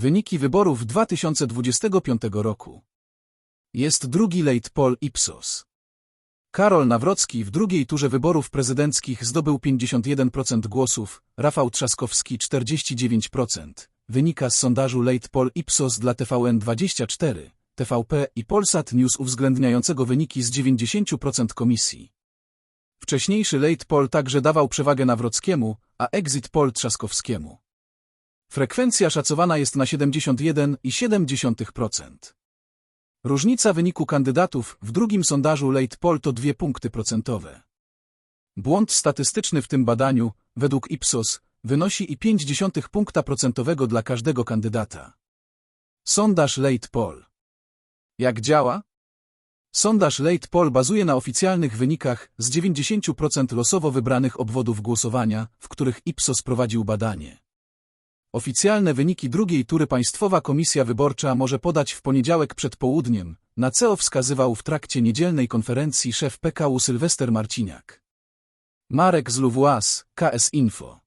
Wyniki wyborów 2025 roku. Jest drugi late poll Ipsos. Karol Nawrocki w drugiej turze wyborów prezydenckich zdobył 51% głosów, Rafał Trzaskowski 49%. Wynika z sondażu Late Poll Ipsos dla TVN24, TVP i Polsat News uwzględniającego wyniki z 90% komisji. Wcześniejszy Late Poll także dawał przewagę Nawrockiemu, a Exit Poll Trzaskowskiemu. Frekwencja szacowana jest na 71,7%. Różnica wyniku kandydatów w drugim sondażu Late Poll to dwie punkty procentowe. Błąd statystyczny w tym badaniu, według Ipsos, wynosi i 0,5 punkta procentowego dla każdego kandydata. Sondaż Late Poll. Jak działa? Sondaż Late Poll bazuje na oficjalnych wynikach z 90% losowo wybranych obwodów głosowania, w których Ipsos prowadził badanie. Oficjalne wyniki drugiej tury Państwowa Komisja Wyborcza może podać w poniedziałek przed południem, na co wskazywał w trakcie niedzielnej konferencji szef PKU Sylwester Marciniak. Marek z KS Info.